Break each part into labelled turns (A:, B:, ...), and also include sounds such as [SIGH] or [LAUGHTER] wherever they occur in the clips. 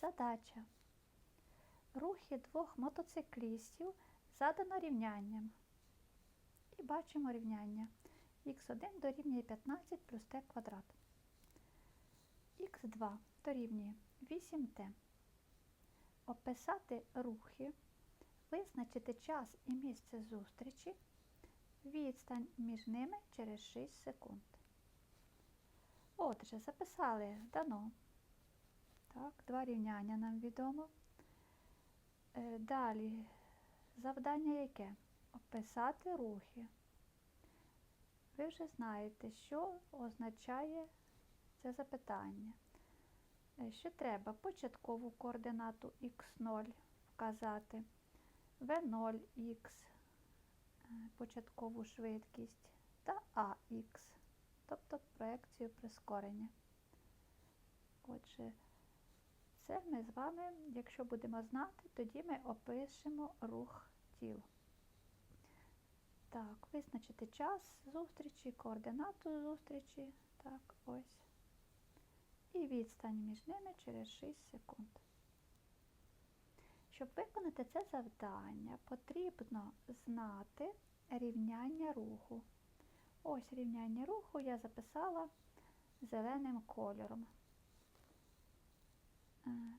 A: Задача. Рухи двох мотоциклістів задано рівнянням. І бачимо рівняння. х1 дорівнює 15 плюс t квадрат. х2 дорівнює 8t. Описати рухи, визначити час і місце зустрічі, відстань між ними через 6 секунд. Отже, записали дано. Так, два рівняння нам відомо. Е, Далі завдання яке? Описати рухи. Ви вже знаєте, що означає це запитання. Е, Що треба початкову координату х0 вказати, v0х, е, початкову швидкість та ax, тобто проекцію прискорення. Отже, це ми з вами, якщо будемо знати, тоді ми опишемо рух тіл. Так, визначити час зустрічі, координату зустрічі. Так, ось. І відстань між ними через 6 секунд. Щоб виконати це завдання, потрібно знати рівняння руху. Ось рівняння руху я записала зеленим кольором.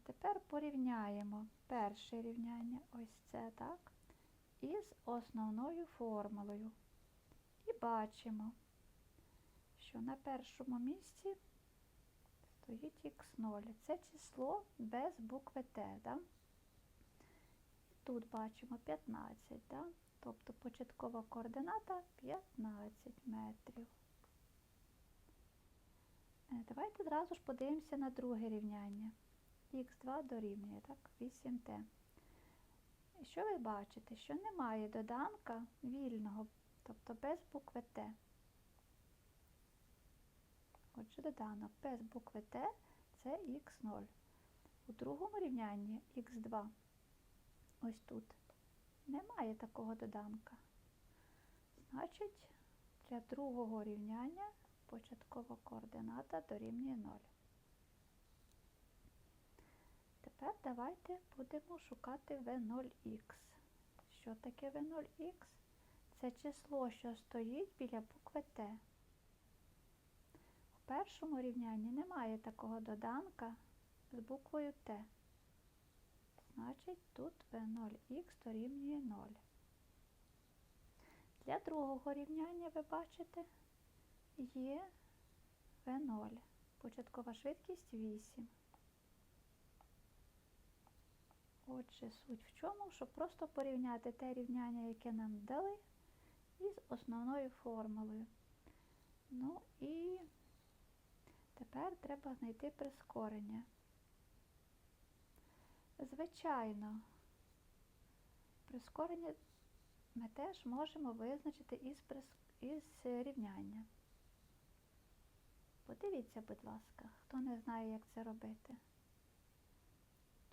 A: Тепер порівняємо перше рівняння, ось це так, із основною формулою. І бачимо, що на першому місці стоїть х0. Це число без букви Т. Да? Тут бачимо 15, да? тобто початкова координата 15 метрів. Е, Давайте одразу ж подивимося на друге рівняння х2 дорівнює так, 8t. І що ви бачите? Що немає доданка вільного, тобто без букви Т. Отже, доданок без букви Т це х0. У другому рівнянні х2, ось тут, немає такого доданка. Значить, для другого рівняння початкова координата дорівнює 0. Тепер давайте будемо шукати V0x. Що таке V0x? Це число, що стоїть біля букви Т. У першому рівнянні немає такого доданка з буквою Т. Значить, тут V0x дорівнює 0. Для другого рівняння, ви бачите, є V0. Початкова швидкість 8. Отже, суть в чому, щоб просто порівняти те рівняння, яке нам дали, із основною формулою. Ну і тепер треба знайти прискорення. Звичайно, прискорення ми теж можемо визначити із, прис... із рівняння. Подивіться, будь ласка, хто не знає, як це робити.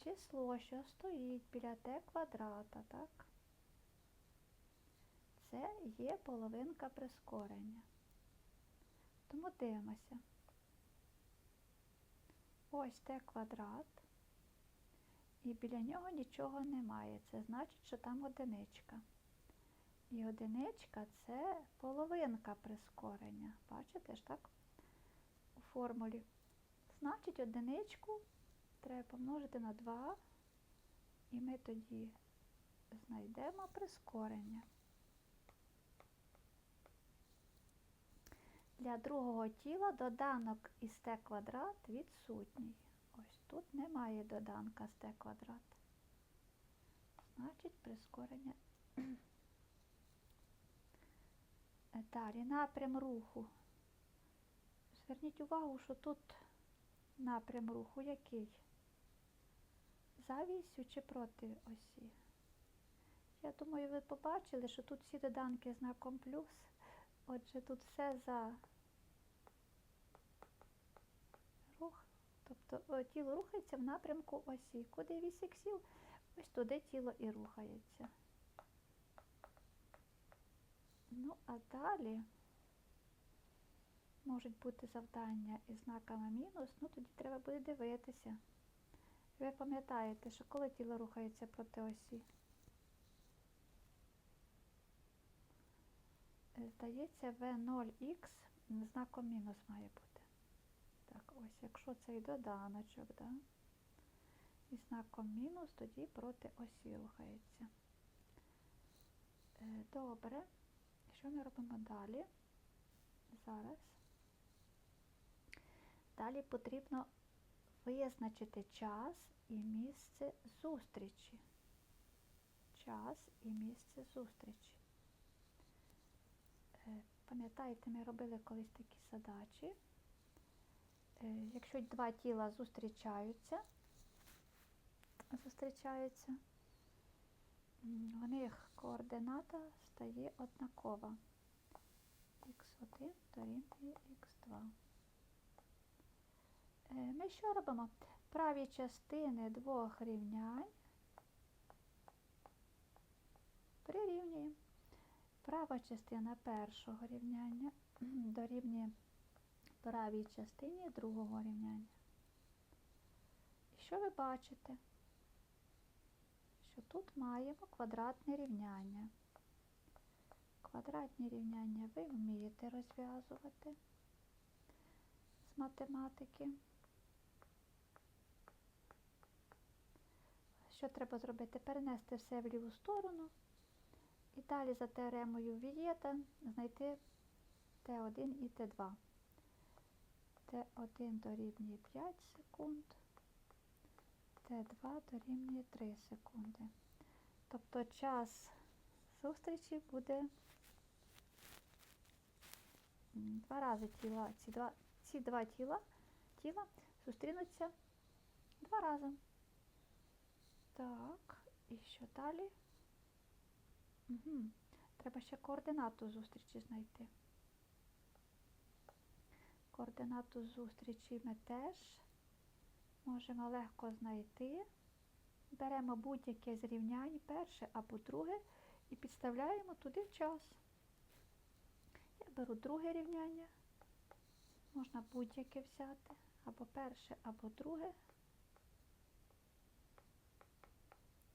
A: Число, що стоїть біля t квадрата, так? Це є половинка прискорення. Тому дивимося. Ось t квадрат, і біля нього нічого немає. Це значить, що там одиничка. І одиничка це половинка прискорення. Бачите ж так? У формулі. Значить, одиничку треба помножити на 2, і ми тоді знайдемо прискорення. Для другого тіла доданок із t квадрат відсутній. Ось тут немає доданка з t квадрат. Значить, прискорення. [CLEARS THROAT] Далі напрям руху. Зверніть увагу, що тут напрям руху який? За вісю чи проти осі? Я думаю, ви побачили, що тут всі доданки знаком плюс. Отже, тут все за рух. Тобто о, тіло рухається в напрямку осі. Куди вісь іксів? Ось туди тіло і рухається. Ну, а далі можуть бути завдання із знаками мінус, ну тоді треба буде дивитися. Ви пам'ятаєте, що коли тіло рухається проти осі? Е, Здається, V0X знаком мінус має бути. Так, ось, якщо цей доданочок, да? і знаком мінус, тоді проти осі рухається. Е, Добре. Що ми робимо далі? Зараз. Далі потрібно визначити час і місце зустрічі. Час і місце зустрічі. Е, Пам'ятаєте, ми робили колись такі задачі. Е, Якщо два тіла зустрічаються, зустрічаються, у них координата стає однакова. х1 дорівнює х2. Е, Ми що робимо? Праві частини двох рівнянь прирівнюємо. Права частина першого рівняння [CLEARS THROAT] дорівнює правій частині другого рівняння. І що ви бачите? Що тут маємо квадратне рівняння. Квадратні рівняння ви вмієте розв'язувати з математики. Що треба зробити? Перенести все в ліву сторону і далі за теоремою Вієта знайти Т1 і Т2. Т1 дорівнює 5 секунд, Т2 дорівнює 3 секунди. Тобто час зустрічі буде два рази тіла, ці два, ці два тіла, тіла зустрінуться два рази. Так, і що далі? Угу. Треба ще координату зустрічі знайти. Координату зустрічі ми теж можемо легко знайти. Беремо будь-яке з рівнянь, перше або друге, і підставляємо туди час. Я беру друге рівняння, можна будь-яке взяти, або перше, або друге.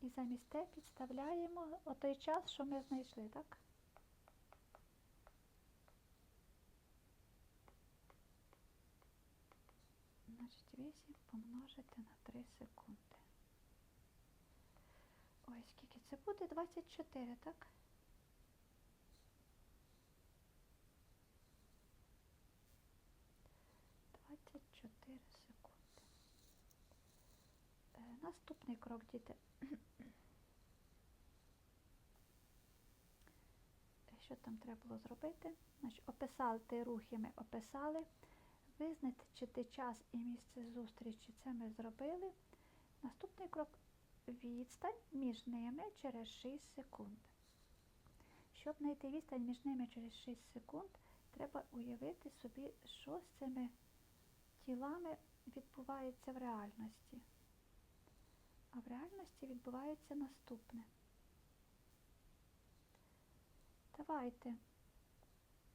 A: І замість те підставляємо отой час, що ми знайшли, так? Значить, 8 помножити на 3 секунди. Ой, скільки це буде? 24, так? Двадцять секунди. Е, наступний крок, діти. Що там треба було зробити? Значить, описати рухи ми описали. Визначити час і місце зустрічі. Це ми зробили. Наступний крок відстань між ними через 6 секунд. Щоб знайти відстань між ними через 6 секунд, треба уявити собі, що з цими тілами відбувається в реальності. А в реальності відбувається наступне. Давайте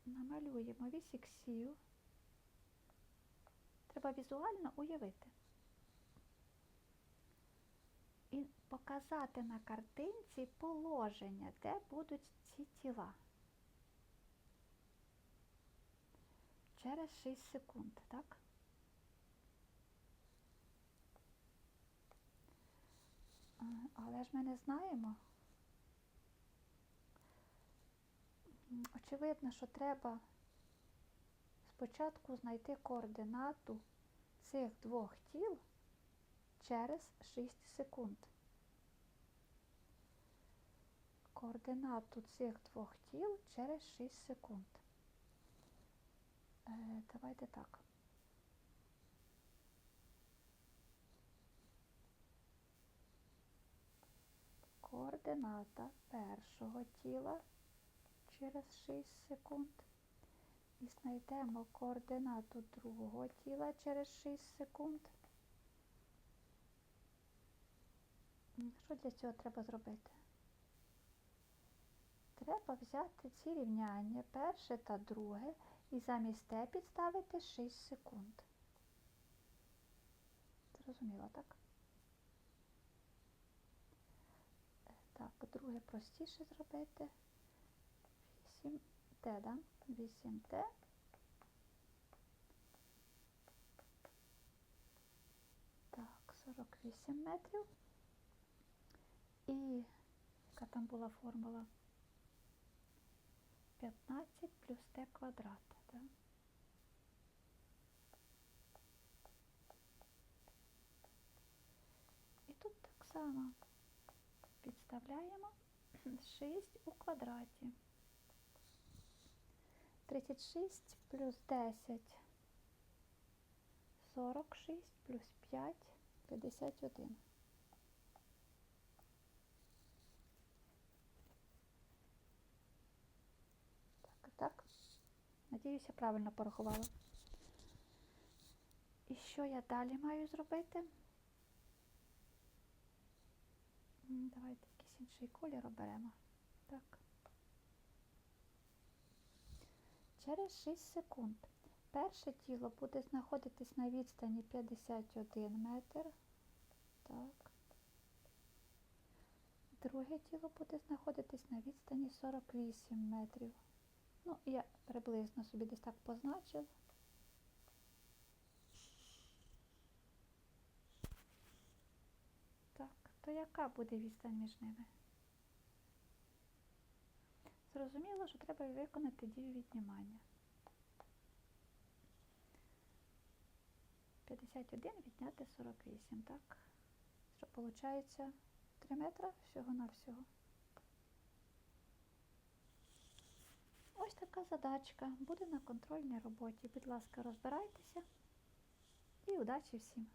A: намалюємо вісь іксів. Треба візуально уявити. І показати на картинці положення, де будуть ці тіла. Через 6 секунд, так? Але ж ми не знаємо. Очевидно, що треба спочатку знайти координату цих двох тіл через 6 секунд. Координату цих двох тіл через 6 секунд. Е, давайте так. Координата першого тіла через 6 секунд. І знайдемо координату другого тіла через 6 секунд. Що для цього треба зробити? Треба взяти ці рівняння, перше та друге, і замість те підставити 6 секунд. Зрозуміло, так? Так, друге простіше зробити. 8Т, да? 8Т. Так, 48 метрів. І яка там була формула? 15 плюс Т квадрат. Да? І тут так само підставляємо 6 у квадраті. 36 плюс 10. 46 плюс 5 51. Так, так. Надіюся, правильно порахувала. І що я далі маю зробити? Давайте якийсь інший колір оберемо. Так. Через 6 секунд перше тіло буде знаходитись на відстані 51 метр. Так. Друге тіло буде знаходитись на відстані 48 метрів. Ну, я приблизно собі десь так позначив. Так, то яка буде відстань між ними? Зрозуміло, що треба виконати дію віднімання. 51 відняти 48, так? Що виходить 3 метри всього на всього. Ось така задачка буде на контрольній роботі. Будь ласка, розбирайтеся і удачі всім!